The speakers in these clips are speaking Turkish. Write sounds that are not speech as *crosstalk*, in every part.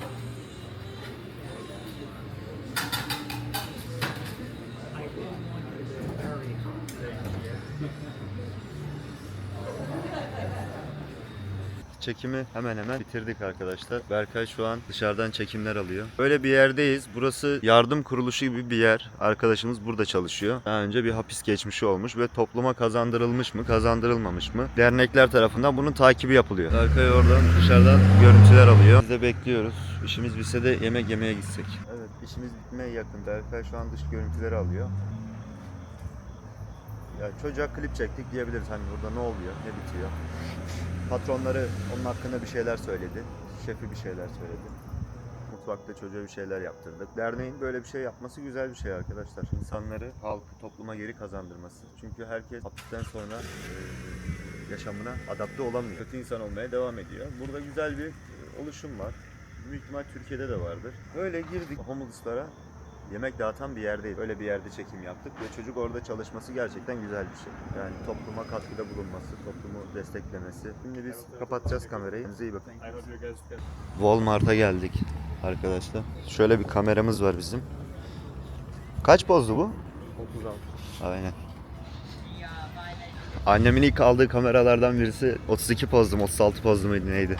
どうぞ。Çekimi hemen hemen bitirdik arkadaşlar. Berkay şu an dışarıdan çekimler alıyor. Böyle bir yerdeyiz. Burası yardım kuruluşu gibi bir yer. Arkadaşımız burada çalışıyor. Daha önce bir hapis geçmişi olmuş ve topluma kazandırılmış mı, kazandırılmamış mı? Dernekler tarafından bunun takibi yapılıyor. Berkay oradan dışarıdan görüntüler alıyor. Biz de bekliyoruz. İşimiz bitse de yemek yemeye gitsek. Evet, işimiz bitmeye yakın. Berkay şu an dış görüntüleri alıyor. Ya çocuğa klip çektik diyebiliriz. Hani burada ne oluyor, ne bitiyor. Patronları onun hakkında bir şeyler söyledi. Şefi bir şeyler söyledi. Mutfakta çocuğa bir şeyler yaptırdık. Derneğin böyle bir şey yapması güzel bir şey arkadaşlar. İnsanları, halkı, topluma geri kazandırması. Çünkü herkes hapisten sonra e, yaşamına adapte olamıyor. Kötü insan olmaya devam ediyor. Burada güzel bir e, oluşum var. Büyük ihtimal Türkiye'de de vardır. Böyle girdik homeless'lara yemek dağıtan bir yerdeyiz. Öyle bir yerde çekim yaptık ve çocuk orada çalışması gerçekten güzel bir şey. Yani topluma katkıda bulunması, toplumu desteklemesi. Şimdi biz kapatacağız kamerayı. Kendinize iyi bakın. Walmart'a geldik arkadaşlar. Şöyle bir kameramız var bizim. Kaç pozdu bu? 36. Aynen. Annemin ilk aldığı kameralardan birisi 32 pozdum, 36 pozdu muydu neydi?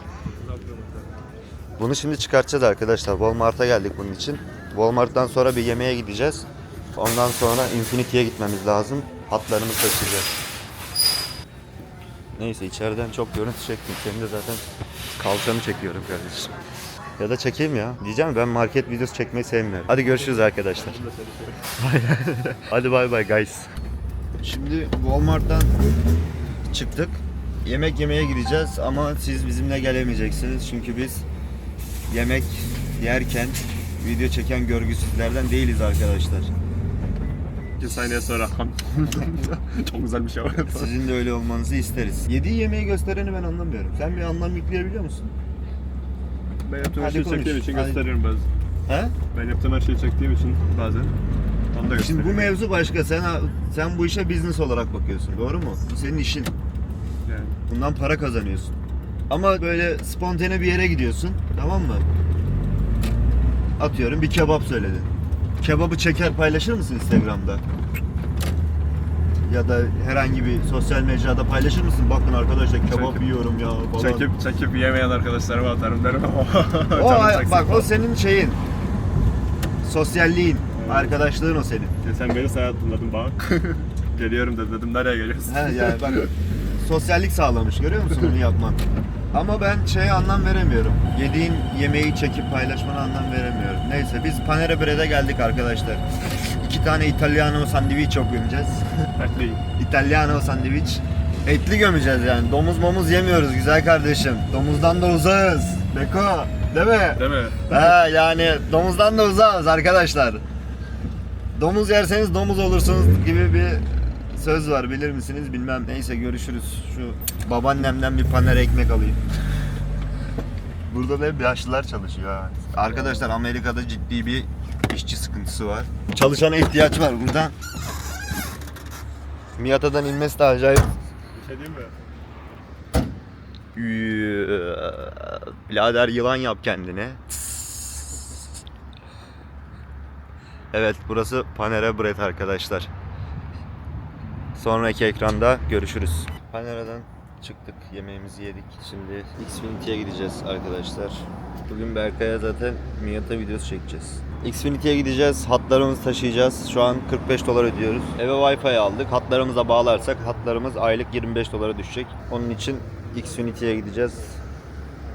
Bunu şimdi çıkartacağız arkadaşlar. Walmart'a geldik bunun için. Walmart'tan sonra bir yemeğe gideceğiz. Ondan sonra Infinity'ye gitmemiz lazım. Hatlarımızı taşıyacağız. Neyse içeriden çok görüntü çektim. Senin zaten kalçanı çekiyorum kardeşim. Ya da çekeyim ya. Diyeceğim ben market videosu çekmeyi sevmiyorum. Hadi görüşürüz arkadaşlar. *laughs* Hadi bay bay guys. Şimdi Walmart'tan çıktık. Yemek yemeye gideceğiz ama siz bizimle gelemeyeceksiniz. Çünkü biz yemek yerken video çeken görgüsüzlerden değiliz arkadaşlar. İki saniye sonra. *laughs* Çok güzel bir şey var. Sizin de öyle olmanızı isteriz. Yediği yemeği göstereni ben anlamıyorum. Sen bir anlam yükleyebiliyor musun? Ben yaptığım her Hadi şeyi konuş. çektiğim için Hadi. gösteriyorum bazen. He? Ben yaptığım her şeyi çektiğim için bazen. Onu da. Şimdi bu mevzu başka. Sen sen bu işe business olarak bakıyorsun. Doğru mu? Bu senin işin. Yani. Bundan para kazanıyorsun. Ama böyle spontane bir yere gidiyorsun. Tamam mı? Atıyorum bir kebap söyledin. Kebabı çeker paylaşır mısın Instagram'da? Ya da herhangi bir sosyal mecrada paylaşır mısın? Bakın arkadaşlar kebap Çekip- yiyorum ya falan. Çekip çekip yemeyen arkadaşlarıma atarım derim ama. *laughs* o, canım çeksin bak o falan. senin şeyin. Sosyalliğin, Evet. arkadaşlığın o senin. Ya sen beni sen hatırladın bak. *laughs* Geliyorum dedim, dedim nereye geliyorsun? He yani bak *laughs* sosyallik sağlamış görüyor musun bunu yapman? Ama ben şeye anlam veremiyorum. Yediğin yemeği çekip paylaşmana anlam veremiyorum. Neyse biz Panera Bread'e geldik arkadaşlar. İki tane Italiano sandviç. Bekleyin. *laughs* Italiano sandviç. Etli gömeceğiz yani. Domuz momuz yemiyoruz güzel kardeşim. Domuzdan da uzağız. Beko. Değil mi? Değil mi? Ha yani domuzdan da uzağız arkadaşlar. Domuz yerseniz domuz olursunuz gibi bir söz var bilir misiniz bilmem. Neyse görüşürüz. Şu babaannemden bir paner ekmek alayım. Burada da hep yaşlılar çalışıyor ha. Arkadaşlar Amerika'da ciddi bir işçi sıkıntısı var. Çalışana ihtiyaç var burada. Miyata'dan inmesi de acayip. Bir şey diyeyim mi? Birader yılan yap kendine. Evet burası Panera Bread arkadaşlar. Sonraki ekranda görüşürüz. Panera'dan çıktık yemeğimizi yedik. Şimdi Xfinity'ye gideceğiz arkadaşlar. Bugün Berkay'a zaten Miata videosu çekeceğiz. Xfinity'ye gideceğiz. Hatlarımızı taşıyacağız. Şu an 45 dolar ödüyoruz. Eve Wi-Fi aldık. Hatlarımıza bağlarsak hatlarımız aylık 25 dolara düşecek. Onun için Xfinity'ye gideceğiz.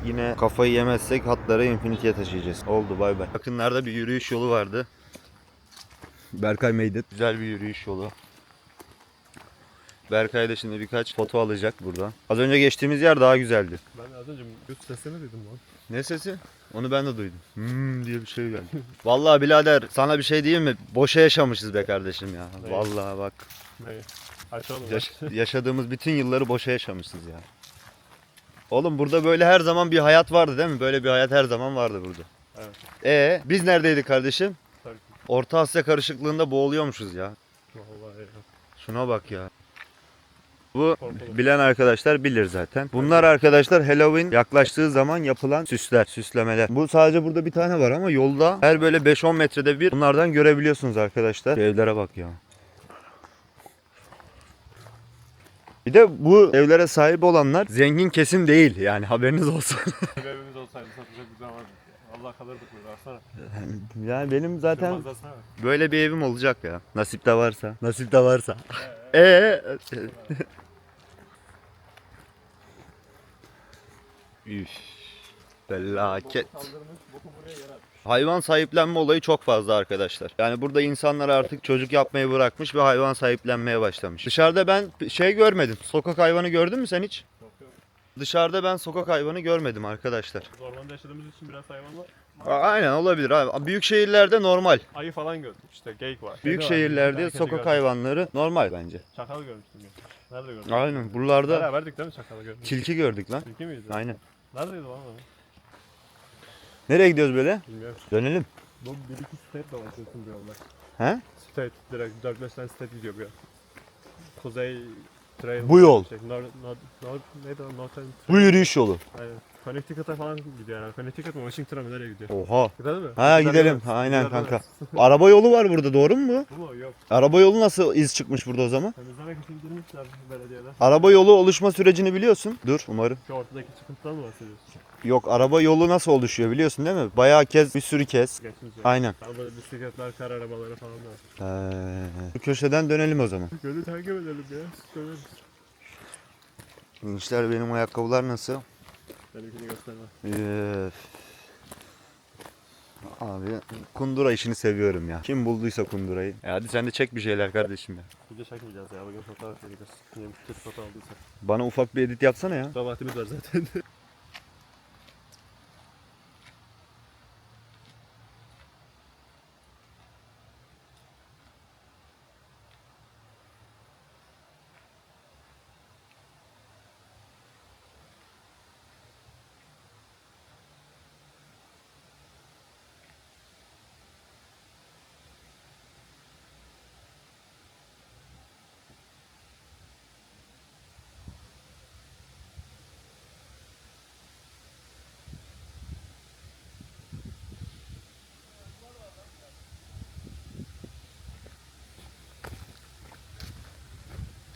Yine kafayı yemezsek hatları Infinity'ye taşıyacağız. Oldu bay bay. Yakınlarda bir yürüyüş yolu vardı. Berkay made it. Güzel bir yürüyüş yolu. Berkay da şimdi birkaç foto alacak burada. Az önce geçtiğimiz yer daha güzeldi. Ben az önce göz sesini dedim lan. Ne sesi? Onu ben de duydum. Hmm diye bir şey geldi. *laughs* Vallahi birader sana bir şey diyeyim mi? Boşa yaşamışız be kardeşim ya. Evet. Vallahi bak. Ne? Açalım. Yaş- *laughs* *laughs* yaşadığımız bütün yılları boşa yaşamışız ya. Oğlum burada böyle her zaman bir hayat vardı değil mi? Böyle bir hayat her zaman vardı burada. Evet. E biz neredeydik kardeşim? Orta Asya karışıklığında boğuluyormuşuz ya. Vallahi ya. Şuna bak ya. Bu bilen arkadaşlar bilir zaten. Bunlar arkadaşlar Halloween yaklaştığı zaman yapılan süsler, süslemeler. Bu sadece burada bir tane var ama yolda her böyle 5-10 metrede bir bunlardan görebiliyorsunuz arkadaşlar. Şu evlere bak ya. Bir de bu evlere sahip olanlar zengin kesim değil yani haberiniz olsun. *laughs* Evimiz olsaydı satacak bir zaman Allah kalırdık burada baksana. yani benim zaten böyle bir evim olacak ya. Nasip de varsa. Nasip de varsa. Ee. Üf. Felaket. Hayvan sahiplenme olayı çok fazla arkadaşlar. Yani burada insanlar artık çocuk yapmayı bırakmış ve hayvan sahiplenmeye başlamış. Dışarıda ben şey görmedim. Sokak hayvanı gördün mü sen hiç? Dışarıda ben sokak hayvanı görmedim arkadaşlar. Ormanda yaşadığımız için biraz hayvan var. A- Aynen olabilir abi. Büyük şehirlerde normal. Ayı falan gördüm işte geyik var. Büyük Kedi var, şehirlerde herkesi sokak gördüm. hayvanları normal bence. Çakal görmüştüm ya. Nerede gördün? Aynen. Buralarda Beraberdik değil mi çakalı gördük? tilki gördük lan. Tilki miydi? Aynen. Neredeydi lan o? Nereye gidiyoruz böyle? Bilmiyorum. Dönelim. Bu bir iki state dolaşıyorsun bir yolda. He? State direkt 4-5 tane state gidiyor yol. Kuzey. Bu yol. Şey, Nor, Nor, Nor, neydi o? Northern Bu yürüyüş yolu. Aynen. Connecticut'a falan gidiyor yani. Connecticut mı? Washington'a mı? Nereye gidiyor? Oha. Gidelim mi? Ha gidelim. mi? Aynen Gidelim kanka. *laughs* Araba yolu var burada doğru mu bu? Mu? Yok. Araba yolu nasıl iz çıkmış burada o zaman? Temizlemek için girmişler belediyeden. Araba yolu oluşma sürecini biliyorsun. Dur umarım. Şu ortadaki çıkıntıdan mı bahsediyorsun? Yok araba yolu nasıl oluşuyor biliyorsun değil mi? Bayağı kez bir sürü kez. Geçmiş yani. Aynen. Böyle bisikletler, kar arabaları falan var. Ee, bu köşeden dönelim o zaman. Gölü takip edelim ya. Gölü. Gençler benim ayakkabılar nasıl? Benimkini gösterme. Üf. Abi kundura işini seviyorum ya. Kim bulduysa kundurayı. E hadi sen de çek bir şeyler kardeşim ya. Video çekmeyeceğiz ya. Bugün fotoğraf çekeceğiz. Bir foto aldıysa. Bana ufak bir edit yapsana ya. Daha vaktimiz var zaten. *laughs*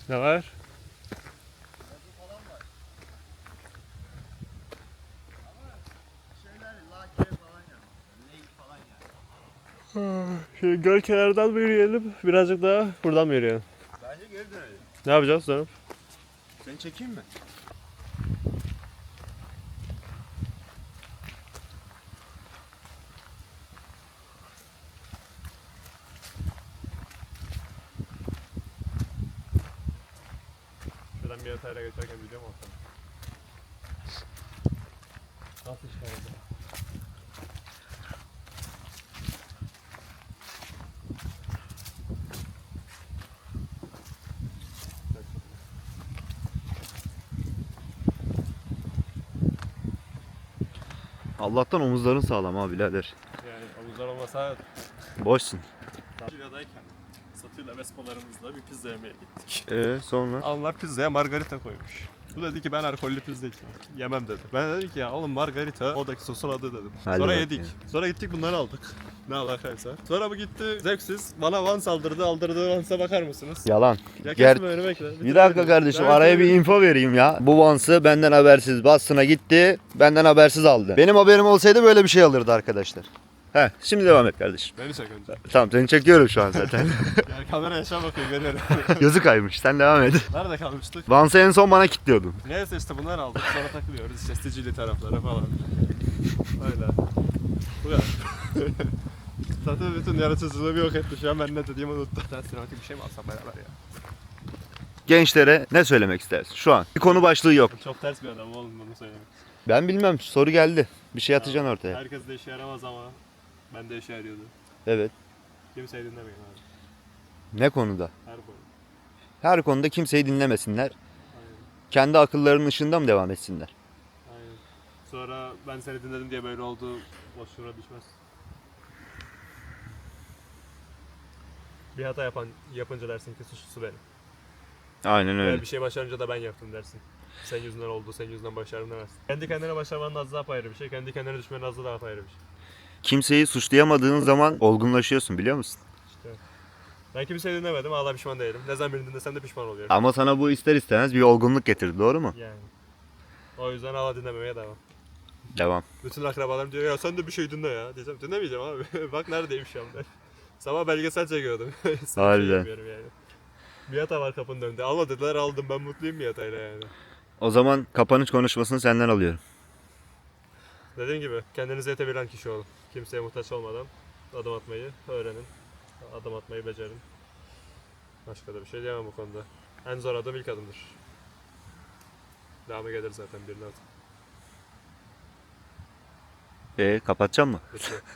ne var? Şimdi göl kenarından mı yürüyelim? Birazcık daha buradan mı yürüyelim? Bence geri dönelim. Ne yapacağız sonra? Seni çekeyim mi? Şuradan bir yatayla geçerken video mu atalım? Nasıl çıkardı? Allah'tan omuzların sağlam ha birader. Yani omuzlar olmasa Boşsun. Tatya'dayken Satıyla Vespalarımızla bir pizza yemeye gittik. Ee sonra? Onlar pizzaya margarita koymuş. Bu dedi ki ben alkollü pizza içmem. Yemem dedi. Ben dedim ki ya oğlum margarita oradaki sosun adı dedim. Hadi Sonra bak yedik. ya. Sonra gittik bunları aldık. Ne alakaysa. Sonra bu gitti zevksiz. Bana van saldırdı. Aldırdığı vansa bakar mısınız? Yalan. Ya Ger- kesme önüme bekle. Bir dakika kardeşim araya bir info vereyim ya. Bu Vans'ı benden habersiz Boston'a gitti. Benden habersiz aldı. Benim haberim olsaydı böyle bir şey alırdı arkadaşlar. He şimdi devam et kardeşim. Beni çek önce. Tamam seni çekiyorum şu an zaten. *laughs* *laughs* Yani kamera yaşa bakayım beni. Gözü kaymış sen devam et. Nerede kalmıştık? Vans'ı en son bana kilitliyordun. Neyse işte bunları aldık. Sonra takılıyoruz. İşte Sicilya tarafları falan. Öyle. Bu kadar. *laughs* Zaten bütün yaratıcılığımı yok etti şu an ben ne dediğimi unuttum. Sen sinematik bir şey mi alsam beraber ya? Gençlere ne söylemek istersin şu an? Bir konu başlığı yok. Çok ters bir adam oğlum bunu söylemek. Ben bilmem soru geldi. Bir şey atacaksın ortaya. Herkes de işe yaramaz ama ben de işe yarıyordu. Evet. Kimseyi dinlemeyin abi. Ne konuda? Her konu. Her konuda kimseyi dinlemesinler. Aynen. Kendi akıllarının ışığında mı devam etsinler? Aynen. Sonra ben seni dinledim diye böyle oldu. Boşluğuna düşmez. Bir hata yapan yapınca dersin ki suçlusu benim. Aynen öyle. bir şey başarınca da ben yaptım dersin. Sen yüzünden oldu, sen yüzünden başardım demezsin. Kendi kendine başarmanın azı daha ayrı bir şey, kendi kendine düşmenin azı daha ayrı bir şey. Kimseyi suçlayamadığın zaman olgunlaşıyorsun biliyor musun? İşte. Ben kimseyi dinlemedim, hala pişman değilim. Ne zaman birini dinlesem de pişman oluyorum. Ama sana bu ister istemez bir olgunluk getirdi doğru mu? Yani. O yüzden hala dinlememeye devam. Devam. Bütün akrabalarım diyor ya sen de bir şey dinle ya. Diyeceğim dinlemeyeceğim abi. *laughs* Bak neredeyim şu anda. Sabah belgesel çekiyordum. *laughs* Sen Harbiden. şey yani. Miyata var kapının önünde. Alma dediler aldım ben mutluyum Miyata'yla yani. O zaman kapanış konuşmasını senden alıyorum. Dediğim gibi kendinize yetebilen kişi olun. Kimseye muhtaç olmadan adım atmayı öğrenin. Adım atmayı becerin. Başka da bir şey diyemem bu konuda. En zor adım ilk adımdır. Devamı gelir zaten birine at. E kapatacağım mı?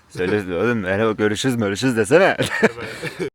Söyle oğlum merhaba görüşürüz görüşürüz desene. *laughs*